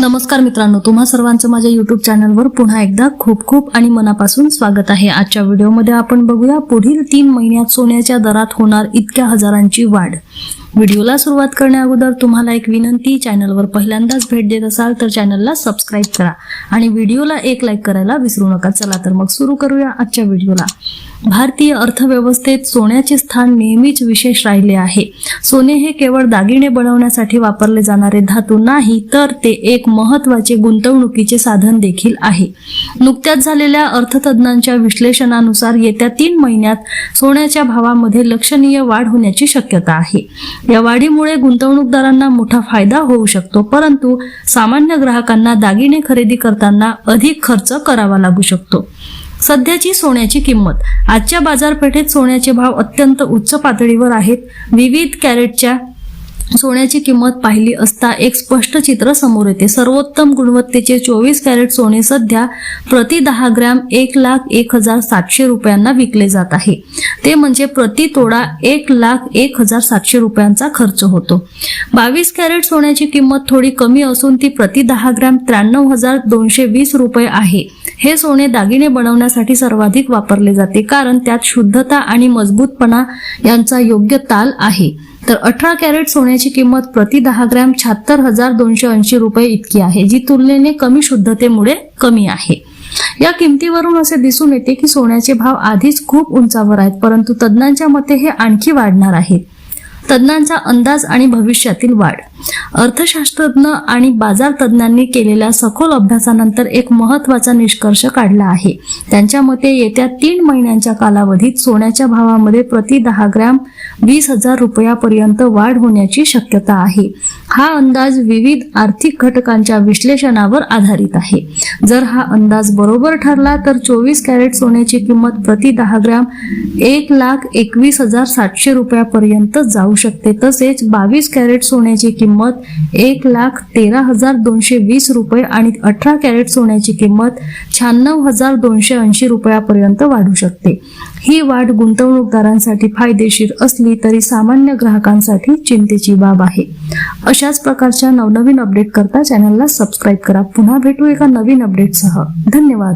नमस्कार मित्रांनो तुम्हा सर्वांचं माझ्या युट्यूब चॅनलवर पुन्हा एकदा खूप खूप आणि मनापासून स्वागत आहे. आजच्या व्हिडिओमध्ये आपण बघूया पुढील तीन महिन्यात सोन्याच्या दरात होणार इतक्या हजारांची वाढ. व्हिडिओला सुरुवात करण्या अगोदर तुम्हाला एक विनंती चॅनलवर पहिल्यांदाच भेट देत असाल तर चॅनलला सबस्क्राईब करा. आणि व्हिडिओला एक लाईक करायला विसरू नका. चला तर मग सुरू करूया आजच्या व्हिडिओला. भारतीय अर्थव्यवस्थेत सोन्याचे स्थान नेहमीच विशेष राहिले आहे. सोने हे केवळ दागिने बनवण्यासाठी वापरले जाणारे धातू नाही तर ते एक महत्त्वाचे गुंतवणुकीचे साधन देखील आहे. नुकत्याच झालेल्या अर्थतज्ञांच्या विश्लेषणानुसार येत्या तीन महिन्यात सोन्याच्या भावामध्ये लक्षणीय वाढ होण्याची शक्यता आहे. या वाढीमुळे गुंतवणूकदारांना मोठा फायदा होऊ शकतो परंतु सामान्य ग्राहकांना दागिने खरेदी करताना अधिक खर्च करावा लागू शकतो. सध्याची सोन्याची किंमत. आजच्या बाजारपेठेत सोन्याचे भाव अत्यंत उच्च पातळीवर आहेत. विविध कॅरेटच्या सोन्याची किंमत पाहिली असता एक स्पष्ट चित्र समोर येते. सर्वोत्तम गुणवत्तेचे चोवीस कॅरेट सोने सध्या प्रति दहा ग्रॅम एक लाख एक हजार सातशे रुपयांना विकले जात आहे. ते म्हणजे प्रति तोडा एक लाख एक हजार सातशे रुपयांचा खर्च होतो. बावीस कॅरेट सोन्याची किंमत थोडी कमी असून ती प्रति दहा ग्रॅम त्र्याण्णव हजार दोनशे वीस रुपये आहे. हे सोने दागिने बनवण्यासाठी सर्वाधिक वापरले जाते कारण त्यात शुद्धता आणि मजबूतपणा यांचा योग्य ताल आहे. तर अठरा कॅरेट सोन्याची किंमत प्रति दहा ग्रॅम शहात्तर हजार दोनशे ऐंशी रुपये इतकी आहे जी तुलनेने कमी शुद्धतेमुळे कमी आहे. या किमतीवरून असे दिसून येते की सोन्याचे भाव आधीच खूप उंचावर आहेत परंतु तज्ज्ञांच्या मते हे आणखी वाढणार आहेत तज्ज्ञांचा अंदाज आणि भविष्यातील वाढ. अर्थशास्त्रज्ञ आणि बाजार तज्ज्ञांनी केलेल्या सखोल अभ्यासानंतर एक महत्त्वाचा निष्कर्ष काढला आहे. त्यांच्या मते येत्या तीन महिन्यांच्या कालावधीत सोन्याच्या भावामध्ये प्रति दहा ग्रॅम वीस हजार रुपयापर्यंत वाढ होण्याची शक्यता आहे. हा अंदाज विविध आर्थिक घटकांच्या विश्लेषणावर आधारित आहे. जर हा अंदाज बरोबर ठरला तर चोवीस कॅरेट सोन्याची किंमत प्रति दहा ग्रॅम एक लाख एकवीस हजार सातशे रुपयापर्यंत जाऊ शकते. तसेच बावीस कॅरेट सोन्याची किंमत एक लाख तेरा हजार दोनशे वीस रुपये आणि अठरा कॅरेट सोन्याची किंमत शहाण्णव हजार दोनशे ऐंशी रुपयापर्यंत वाढू शकते. ही वाढ गुंतवणूकदारांसाठी फायदेशीर असली तरी सामान्य ग्राहकांसाठी चिंतेची बाब आहे. अशाच प्रकारच्या नवनवीन अपडेट करता चॅनलला सबस्क्राईब करा. पुन्हा भेटू एका नवीन अपडेटसह. धन्यवाद.